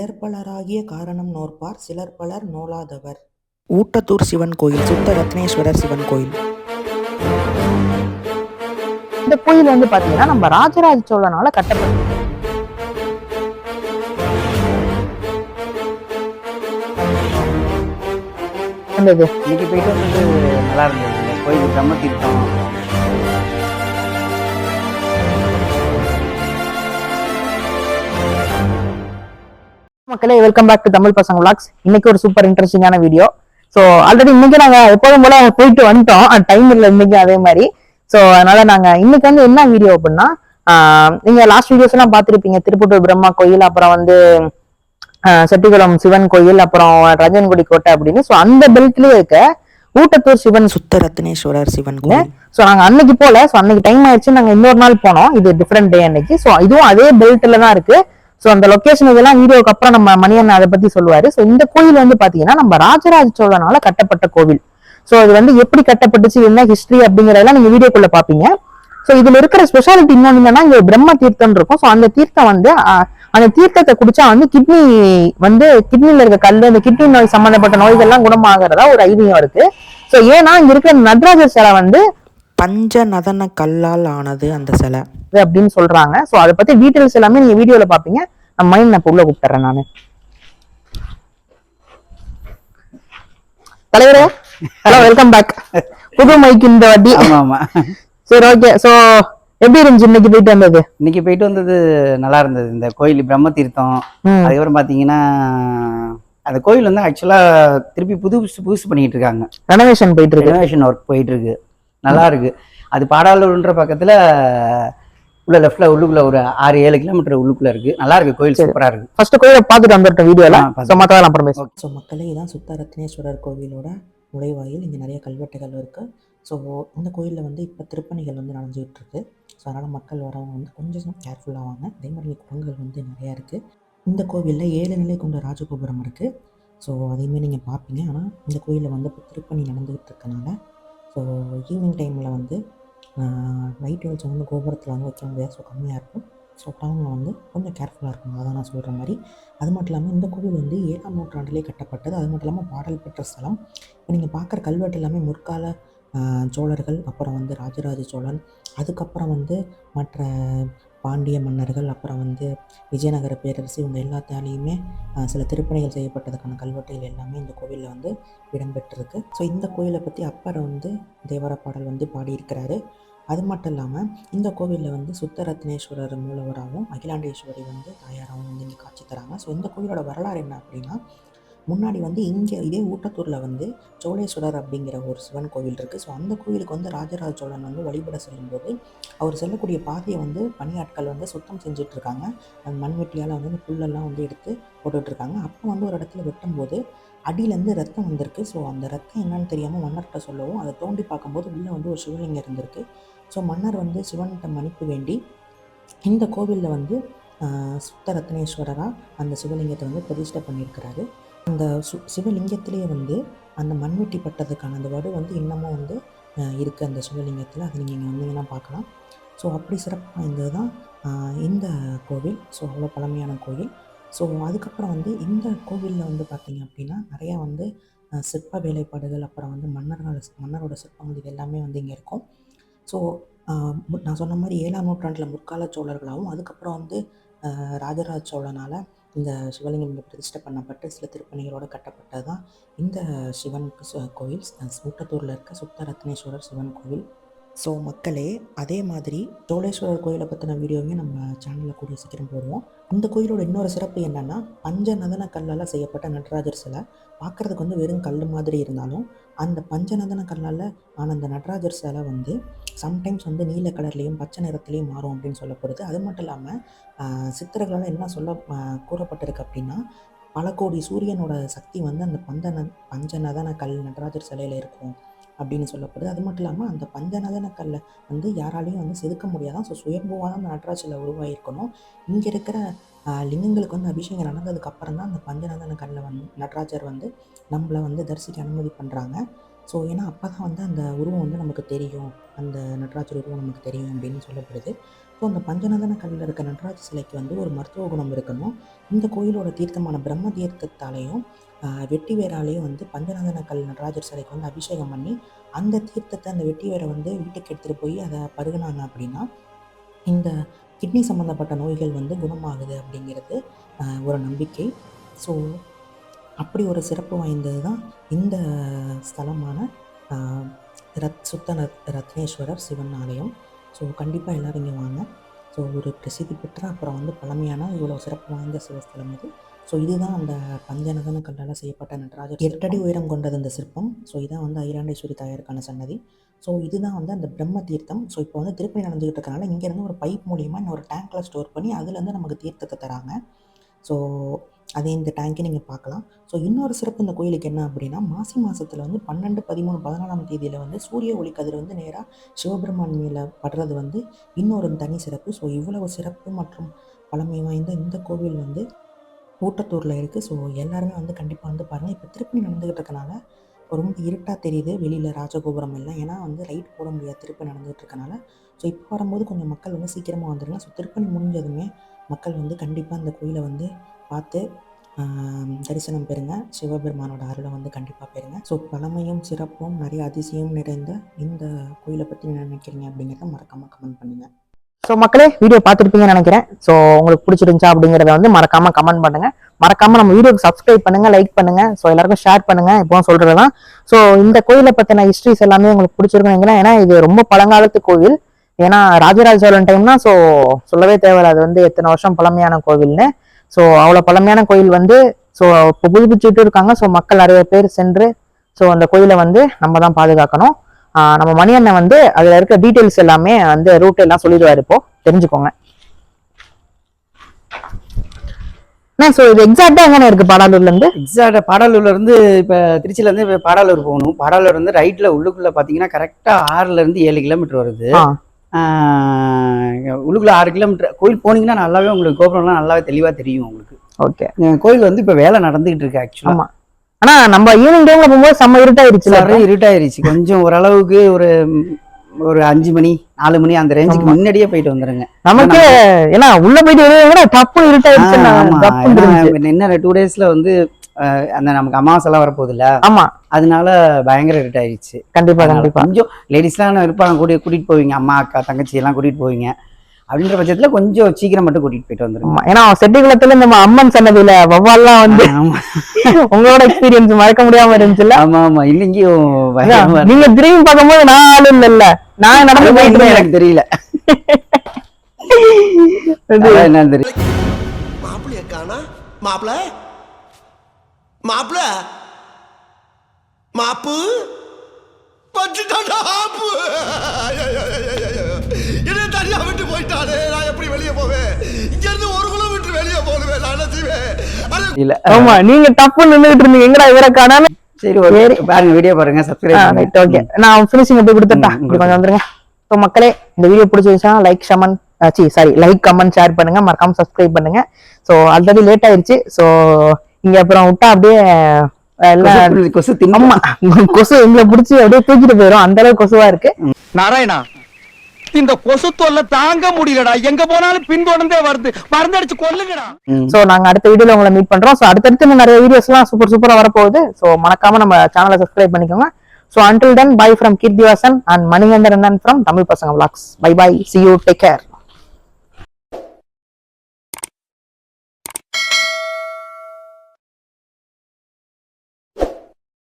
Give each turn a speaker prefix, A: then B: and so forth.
A: இலர் பலராகிய காரணம் நோற்பார் சிலர் பலர் நோலாதவர். ஊட்டத்தூர் சிவன் கோயில் சுத்த ரத்னேஸ்வரர் சிவன் கோயில்.
B: இந்த கோயில் வந்து பாத்தீங்கன்னா நம்ம ராஜராஜ சோழனால கட்டப்பட்டது. இருந்தது
C: இன்னைக்கு போயிட்டு வந்தது நல்லா இருந்தது. இந்த கோயில் பிரம்ம தீர்த்தம்
B: மக்களே வெல்கம் பேக் டு தமிழ் பசங்க vlogs. இன்னைக்கு ஒரு சூப்பர் இன்ட்ரெஸ்டிங்கான வீடியோ ஸோ ஆல்ரெடி இன்னைக்கு நாங்க எப்போதும் போல போயிட்டு வந்துட்டோம். டைம் இல்லை இன்னைக்கு அதே மாதிரி. ஸோ அதனால நாங்க இன்னைக்கு வந்து என்ன வீடியோ அப்படின்னா ஆஹ் நீங்க லாஸ்ட் வீடியோஸ் எல்லாம் பார்த்திருப்பீங்க. திருப்பத்தூர் பிரம்மா கோயில் அப்புறம் வந்து ஆஹ் செட்டிக்குளம் சிவன் கோயில் அப்புறம் ரஞ்சன்குடி கோட்டை அப்படின்னு. ஸோ அந்த பெல்ட்லயே இருக்க ஊட்டத்தூர் சிவன்
A: சுத்த ரத்னேஸ்வரர் சிவன் கோயில்.
B: ஸோ நாங்க அன்னைக்கு போல ஸோ அன்னைக்கு டைம் ஆயிடுச்சு நாங்க இன்னொரு நாள் போனோம். இது டிஃப்ரெண்ட் டே அன்னைக்கு. ஸோ இதுவும் அதே பெல்ட்ல தான் இருக்கு. ஸோ அந்த லொக்கேஷன் இதெல்லாம் வீடியோக்கு அப்புறம் நம்ம மணியன் அதை பத்தி சொல்லுவாரு. ஸோ இந்த கோயில் வந்து பாத்தீங்கன்னா நம்ம ராஜராஜ சோழனால கட்டப்பட்ட கோவில். ஸோ இது வந்து எப்படி கட்டப்பட்டுச்சு என்ன ஹிஸ்டரி அப்படிங்கறதெல்லாம் நீங்க வீடியோக்குள்ள பாப்பீங்க. ஸோ இதுல இருக்கிற ஸ்பெஷாலிட்டி என்னன்னா இங்க பிரம்ம தீர்த்தம் இருக்கும். ஸோ அந்த தீர்த்தம் வந்து அந்த தீர்த்தத்தை குடிச்சா வந்து கிட்னி வந்து கிட்னில இருக்க கல் அந்த கிட்னி நோய் சம்பந்தப்பட்ட நோய்கள்லாம் குணமாகறதா ஒரு ஐதீகம் இருக்கு. ஸோ ஏன்னா இங்க இருக்கிற நடராஜர் சிலை வந்து
A: பஞ்சநதன கல்லால் ஆனது அந்த சிலை.
B: இது அப்படின்னு சொல்றாங்க. சோ அதை பத்தி டீடைல்ஸ் எல்லாமே நீங்க வீடியோல பாப்பீங்க நம்ம மைண்ட் நான் உள்ள கூப்பிட்டுறேன் நானு. தலைவரே ஹலோ வெல்கம் பேக் புது மைக் இந்த வாட்டி.
C: ஆமா ஆமா.
B: சரி ஓகே சோ எப்படி இருந்துச்சு? இன்னைக்கு போயிட்டு வந்தது?
C: இன்னைக்கு போயிட்டு வந்தது நல்லா இருந்தது. இந்த கோயில் பிரம்ம தீர்த்தம் அதுக்கப்புறம் பாத்தீங்கன்னா அந்த கோயில் வந்து ஆக்சுவலா திருப்பி புது புதுசு பண்ணிட்டு இருக்காங்க.
B: ரெனோவேஷன் போயிட்டு இருக்கு.
C: ரெனோவேஷன் ஒர்க் போயிட்டு இருக்கு. நல்லா இருக்கு. அது பாடாலூர்ன்ற பக்கத்துல உள்ள லெஃப்ட்ல உள்ளுக்குள்ள ஒரு ஆறு ஏழு கிலோமீட்டர் உள்ளுக்குள்ள இருக்கு. நல்லா இருக்கு கோயில்
B: சரி.
C: சூப்பரா இருக்கு.
B: ஃபர்ஸ்ட் கோயிலை பார்த்துட்டு வந்துட்டோம் வீடியோல
C: ஆ, பார்த்து.
B: சோ மத்ததெல்லாம் அப்புறம் பேசுவோம்.
A: ஸோ மக்களே இதான் சுத்த ரத்னேஸ்வரர் கோவிலோட நுழைவாயில். இங்கே நிறைய கல்வெட்டுகள் இருக்குது ஸோ இந்த கோயிலில் வந்து இப்போ திருப்பணிகள் வந்து நடந்துகிட்டு இருக்கு ஸோ அதனால் மக்கள் வரவங்க வந்து கொஞ்சம் கேர்ஃபுல்லாக வாங்க அதே மாதிரி குளங்கள் வந்து நிறையா இருக்குது இந்த கோவிலில் ஏழு நிலை கொண்ட ராஜகோபுரம் இருக்குது ஸோ அதையுமே நீங்கள் பார்ப்பீங்க. ஆனால் இந்த கோயிலில் வந்து இப்போ திருப்பணி நடந்துகிட்டு இருக்கனால ஸோ ஈவினிங் டைமில் வந்து லைட் வெளிச்சம் வந்து கோபுரத்தில் வந்து வைக்க முடியாது ஸோ கம்மியாக இருக்கும். ஸோ டவுனில் வந்து கொஞ்சம் கேர்ஃபுல்லாக இருக்கும் அதான் நான் சொல்கிற மாதிரி. அது மட்டும் இல்லாமல் இந்த கோவில் வந்து ஏழாம் நூற்றாண்டிலே கட்டப்பட்டது. அது மட்டும் இல்லாமல் பாடல் பெற்ற ஸ்தலம். இப்போ நீங்கள் பார்க்குற கல்வெட்டு எல்லாமே முற்கால சோழர்கள் அப்புறம் வந்து ராஜராஜ சோழன் அதுக்கப்புறம் வந்து மற்ற பாண்டிய மன்னர்கள் அப்புறம் வந்து விஜயநகர பேரரசு இவங்க எல்லாத்தாலேயுமே சில திருப்பணிகள் செய்யப்பட்டதுக்கான கல்வெட்டுகள் எல்லாமே இந்த கோவிலில் வந்து இடம்பெற்றிருக்கு. ஸோ இந்த கோயிலை பற்றி அப்பர் வந்து தேவார பாடல் வந்து பாடியிருக்கிறாரு. அது மட்டும் இல்லாமல் இந்த கோவிலில் வந்து சுத்த ரத்னேஸ்வரர் மூலவராகவும் அகிலாண்டேஸ்வரி வந்து தாயாராகவும் வந்து இங்கே காட்சி தராங்க. ஸோ இந்த கோவிலோட வரலாறு என்ன அப்படின்னா முன்னாடி வந்து இங்கே இதே ஊட்டத்தூரில் வந்து சோழேஸ்வரர் அப்படிங்கிற ஒரு சிவன் கோவில் இருக்குது ஸோ அந்த கோவிலுக்கு வந்து ராஜராஜ சோழன் வந்து வழிபட செல்லும்போது அவர் செல்லக்கூடிய பாதையை வந்து பணியாட்கள் வந்து சுத்தம் செஞ்சிட்ருக்காங்க. அந்த மண்வெட்டியால் வந்து அந்த புல்லெல்லாம் வந்து எடுத்து போட்டுட்ருக்காங்க. அப்போ வந்து ஒரு இடத்துல வெட்டும்போது அடியிலேருந்து ரத்தம் வந்திருக்கு. ஸோ அந்த ரத்தம் என்னன்னு தெரியாமல் மன்னர்கிட்ட சொல்லவும் அதை தோண்டி பார்க்கும்போது உள்ளே வந்து ஒரு சிவலிங்கம் இருந்திருக்கு. ஸோ மன்னர் வந்து சிவன்கிட்ட மன்னிப்பு வேண்டி இந்த கோவிலில் வந்து சுத்த ரத்னேஸ்வரராக அந்த சிவலிங்கத்தை வந்து பிரதிஷ்டை பண்ணியிருக்கிறாரு. அந்த சு சிவலிங்கத்திலேயே வந்து அந்த மண்வெட்டி பட்டதுக்கான அந்த வடு வந்து இன்னமும் வந்து இருக்குது அந்த சிவலிங்கத்தில். அதை நீங்கள் இங்கே வந்தீங்கன்னா பார்க்கலாம். ஸோ அப்படி சிறப்பு வாய்ந்தது தான் இந்த கோவில். ஸோ அவ்வளோ பழமையான கோவில். ஸோ அதுக்கப்புறம் வந்து இந்த கோவிலில் வந்து பார்த்திங்க அப்படின்னா நிறையா வந்து சிற்ப வேலைப்பாடுகள் அப்புறம் வந்து மன்னர்கள் மன்னரோட சிற்பங்கள் இது எல்லாமே வந்து இங்கே இருக்கும். ஸோ நான் சொன்ன மாதிரி ஏழாம் நூற்றாண்டில் முற்கால சோழர்களாகவும் அதுக்கப்புறம் வந்து ராஜராஜ சோழனால் இந்த சிவலிங்கம் பிரதிஷ்டை பண்ணப்பட்டு சில திருப்பணிகளோடு கட்டப்பட்டது தான் இந்த சிவன் கோயில். அஹ், ஊட்டத்தூரில் இருக்க சுத்த ரத்னேஸ்வரர் சிவன் கோவில். ஸோ மக்களே அதே மாதிரி சோழேஸ்வரர் கோயிலை பற்றின வீடியோவையும் நம்ம சேனலில் கூடிய சீக்கிரம் போடுவோம். இந்த கோயிலோட இன்னொரு சிறப்பு என்னென்னா பஞ்சநதன கல்லால் செய்யப்பட்ட நடராஜர் சிலை. பார்க்குறதுக்கு வந்து வெறும் கல் மாதிரி இருந்தாலும் அந்த பஞ்சநதன கல்லால் ஆன அந்த நடராஜர் சிலை வந்து சம்டைம்ஸ் வந்து நீல கலர்லேயும் பச்சை நிறத்துலேயும் மாறும் அப்படின்னு சொல்லப்படுது. அது மட்டும் இல்லாமல் சித்தர்களால் என்ன சொல்ல கூறப்பட்டிருக்கு அப்படின்னா பல கோடி சூரியனோட சக்தி வந்து அந்த பந்தன பஞ்சநதன கல் நடராஜர் சிலையில் இருக்கும். அப்படின்னு சொல்லப்படுது. அது மட்டும் இல்லாமல் அந்த பஞ்சநதன கல்லை வந்து யாராலையும் வந்து செதுக்க முடியாதான். ஸோ சுயம்புவாக தான் அந்த நடராஜ உருவாகிருக்கணும் இங்கே இருக்கிற லிங்கங்களுக்கு வந்து அபிஷேகம் நடந்ததுக்கு அப்புறம் தான் அந்த பஞ்சநந்தன கல்லில் வந்து நடராஜர் வந்து நம்மளை வந்து தரிசிக்க அனுமதி பண்ணுறாங்க ஸோ ஏன்னா அப்போ தான் வந்து அந்த உருவம் வந்து நமக்கு தெரியும். அந்த நடராஜர் உருவம் நமக்கு தெரியும் அப்படின்னு சொல்லப்படுது. ஸோ அந்த பஞ்சநதன கல்லில் இருக்க நடராஜ சிலைக்கு வந்து ஒரு மருத்துவ குணம் இருக்கணும். இந்த கோயிலோட தீர்த்தமான பிரம்ம தீர்த்தத்தாலையும் வெட்டி வேராலையும் வந்து பஞ்சநந்தன கல் நடராஜர் சிலைக்கு வந்து அபிஷேகம் பண்ணி அந்த தீர்த்தத்தை அந்த வெட்டி வேரை வந்து வீட்டுக்கு எடுத்துகிட்டு போய் அதை பருகுனாங்க அப்படின்னா இந்த கிட்னி சம்மந்தப்பட்ட நோய்கள் வந்து குணமாகுது அப்படிங்கிறது ஒரு நம்பிக்கை. ஸோ அப்படி ஒரு சிறப்பு வாய்ந்தது தான் இந்த ஸ்தலமான ரத் சுத்த ரத்னேஸ்வரர் சிவன் ஆலயம். ஸோ கண்டிப்பாக எல்லோரும் இங்கே வாங்க. ஸோ ஒரு பிரசித்தி பெற்ற அப்புறம் வந்து பழமையான இவ்வளோ சிறப்பு வாய்ந்த சிவஸ்தலம் இது. ஸோ இதுதான் அந்த பஞ்சநதன கல்லால் செய்யப்பட்ட நடராஜர் எட்டடி உயரம் கொண்டது இந்த சிற்பம். ஸோ இதான் வந்து ஐராண்டேஸ்வரி தாயாருக்கான சன்னதி. ஸோ இதுதான் வந்து அந்த பிரம்ம தீர்த்தம். ஸோ இப்போ வந்து திருப்பணி நடந்துகிட்டு இருக்கனால இங்கேருந்து ஒரு பைப் மூலியமாக இன்னொரு டேங்க்கில் ஸ்டோர் பண்ணி அதுலேருந்து நமக்கு தீர்த்தத்தை தராங்க. ஸோ அதே இந்த டேங்கை நீங்கள் பார்க்கலாம். ஸோ இன்னொரு சிறப்பு இந்த கோயிலுக்கு என்ன அப்படின்னா மாசி மாதத்தில் வந்து பன்னெண்டு பதிமூணு பதினாலாம் தேதியில் வந்து சூரிய ஒளி கதிர் வந்து நேராக சிவபெருமான் மேலே படுறது வந்து இன்னொரு தனி சிறப்பு. ஸோ இவ்வளவு சிறப்பு மற்றும் பழமை வாய்ந்த இந்த கோவில் வந்து ஊட்டத்தூரில் இருக்குது ஸோ எல்லாருமே வந்து கண்டிப்பாக வந்து பாருங்கள் இப்போ திருப்பணி நடந்துக்கிட்டு இருக்கனால ரொம்ப இருட்டாக தெரியுது. வெளியில் ராஜகோபுரம் எல்லாம். ஏன்னா வந்து லைட் போட முடியாது. திருப்பணி நடந்துகிட்டு இருக்கனால. ஸோ இப்போ வரும்போது கொஞ்சம் மக்கள் வந்து சீக்கிரமாக வந்துடுங்க ஸோ திருப்பணி முடிஞ்சதுமே மக்கள் வந்து கண்டிப்பாக அந்த கோயிலை வந்து பார்த்து தரிசனம் பெறுங்க. சிவபெருமானோட அருளை வந்து கண்டிப்பாக பெறுங்க. ஸோ பழமையும் சிறப்பும் நிறைய அதிசயம் நிறைந்த இந்த கோயிலை பற்றி என்ன நினைக்கிறீங்க அப்படிங்கிறத மறக்காமல் கமெண்ட் பண்ணுங்கள்
B: ஸோ மக்களே வீடியோ பார்த்துருப்பீங்கன்னு நினைக்கிறேன். ஸோ உங்களுக்கு பிடிச்சிருந்துச்சா அப்படிங்கிறத வந்து மறக்காம கமெண்ட் பண்ணுங்க. மறக்காம நம்ம வீடியோக்கு சப்ஸ்கிரைப் பண்ணுங்க லைக் பண்ணுங்க. ஸோ எல்லாருக்கும் ஷேர் பண்ணுங்க. இப்போ சொல்றதுதான். ஸோ இந்த கோயிலை பற்றின ஹிஸ்ட்ரிஸ் எல்லாமே உங்களுக்கு பிடிச்சிருக்கும் நினைக்கிறேன். ஏன்னா இது ரொம்ப பழங்காலத்து கோவில். ஏன்னா ராஜராஜ சோழன் டைம்னா ஸோ சொல்லவே தேவையில்ல. அது வந்து எத்தனை வருஷம் பழமையான கோவில்னு. ஸோ அவ்வளோ பழமையான கோயில் வந்து ஸோ இப்போ புதுப்பிச்சுட்டு இருக்காங்க. ஸோ மக்கள் நிறைய பேர் சென்று ஸோ அந்த கோயிலை வந்து நம்ம தான் பாதுகாக்கணும். நம்ம மணி அண்ணன் வந்து அதுல இருக்க டீடைல்ஸ் எல்லாமே வந்து ரூட் எல்லாம் சொல்லிடுவாரு இப்போ. தெரிஞ்சுக்கோங்க. ஸோ இது எக்ஸாக்டா எங்கண்ணே இருக்கு பாடாலூர்ல இருந்து
C: எக்ஸாக்டா பாடாலூர்ல இருந்து இப்ப திருச்சியில இருந்து இப்ப பாடாலூர் போகணும். பாடாலூர் வந்து ரைட்ல உள்ளுக்குள்ள பாத்தீங்கன்னா கரெக்டா ஆறுல இருந்து ஏழு கிலோமீட்டர் வருது. உள்ளுக்குள்ள ஆறு கிலோமீட்டர். கோயில் போனீங்கன்னா நல்லாவே உங்களுக்கு கோபுரம்லாம் நல்லாவே தெளிவா தெரியும் உங்களுக்கு.
B: ஓகே.
C: கோயில் வந்து இப்ப வேலை நடந்துகிட்டு இருக்கு ஆக்சுவலா
B: ஆமா. ஆனா நம்ம ஈவினிங் டைம்ல போகும்போது செம்ம இருட்டாயிருச்சு
C: நிறைய இருட்டாயிருச்சு. கொஞ்சம் ஓரளவுக்கு ஒரு ஒரு அஞ்சு மணி நாலு மணி அந்த ரேஞ்சுக்கு. முன்னாடியே போயிட்டு வந்துருங்க.
B: நமக்கு ஏன்னா உள்ள போயிட்டு டப்பு இருட்டாயிருச்சு.
C: இன்னும் டூ டேஸ்ல வந்து அந்த நமக்கு அமாவாசை எல்லாம் வரப்போகுது இல்ல
B: ஆமா.
C: அதனால பயங்கர இருட்டாயிருச்சு
B: கண்டிப்பா
C: அதனால
B: கண்டிப்பா.
C: கொஞ்சம் லேடிஸ்லாம் இருப்பாங்க கூட்டி கூட்டிட்டு போவீங்க. அம்மா அக்கா தங்கச்சி எல்லாம் கூட்டிட்டு போவீங்க. அப்படின்ற பட்சத்துல கொஞ்சம் சீக்கிரம் மட்டும் கூட்டிட்டு போயிட்டு வந்துருங்க.
B: ஆமா. ஏன்னா செட்டிகுளத்துல நம்ம அம்மன் சன்னதியில வவ்வால்லாம் வந்து உங்களோட எக்ஸ்பீரியன்ஸ் மறக்க முடியாம இருந்துச்சுல்ல?
C: ஆமா ஆமா. இல்லைங்கயும்
B: நீங்க திரும்பி பார்க்கும்போது நான் ஆளு இல்ல நான் நடந்து. போயிட்டு.
C: எனக்கு தெரியல. என்னன்னு தெரியல.
D: மாப்பிள்ளைய காணா? மாப்பிள மாப்பிள மாப்பு பட்டுட்டாடா ஆப்பு என்ன தனியா விட்டு போயிட்டானே நான் எப்படி வெளியே போவேன் இங்க இருந்து ஒரு கிலோமீட்டர் வெளியே போடுவேன் நான் செய்வேன்
C: இல்ல
B: ஆமா நீங்க தப்பு நின்னுட்டு இருந்தீங்க எங்கடா இவரை காணாம
C: சரி சரி பாருங்க வீடியோ பாருங்க சப்ஸ்கிரைப்
B: ரைட் ஓகே நான் ஃபினிஷிங் போய்
C: கொடுத்துட்டேன்
B: இப்படி கொஞ்சம் வந்துருங்க ஸோ மக்களே இந்த வீடியோ பிடிச்சிருச்சா லைக் ஷமன் சி சாரி லைக் கமெண்ட் ஷேர் பண்ணுங்க மறக்காம சப்ஸ்கிரைப் பண்ணுங்க ஸோ ஆல்ரெடி லேட் ஆயிருச்சு ஸோ இங்க அப்புறம் விட்டா அப்படியே
C: கொசு
B: ஆமா கொசு எங்களை பிடிச்சி அப்படியே தூக்கிட்டு போயிடும் அந்த அளவுக்கு கொசுவா இருக்கு.
E: நாராயணா இந்த கொசு தொல்லை தாங்க முடியலடா. எங்க போனாலும் பின்தொடர்ந்தே வருது. மருந்தடிச்சு கொல்லுங்கடா.
B: ஸோ நாங்க அடுத்த வீடியோல உங்களை மீட் பண்றோம். ஸோ அடுத்தடுத்து இன்னும் நிறைய வீடியோஸ் எல்லாம் சூப்பர் சூப்பரா வரப்போகுது. ஸோ மறக்காம நம்ம சேனலை சப்ஸ்கிரைப் பண்ணிக்கோங்க. So until then bye from Keerthivasan and Manikandaran from Tamil பசங்க vlogs. Bye bye see you take care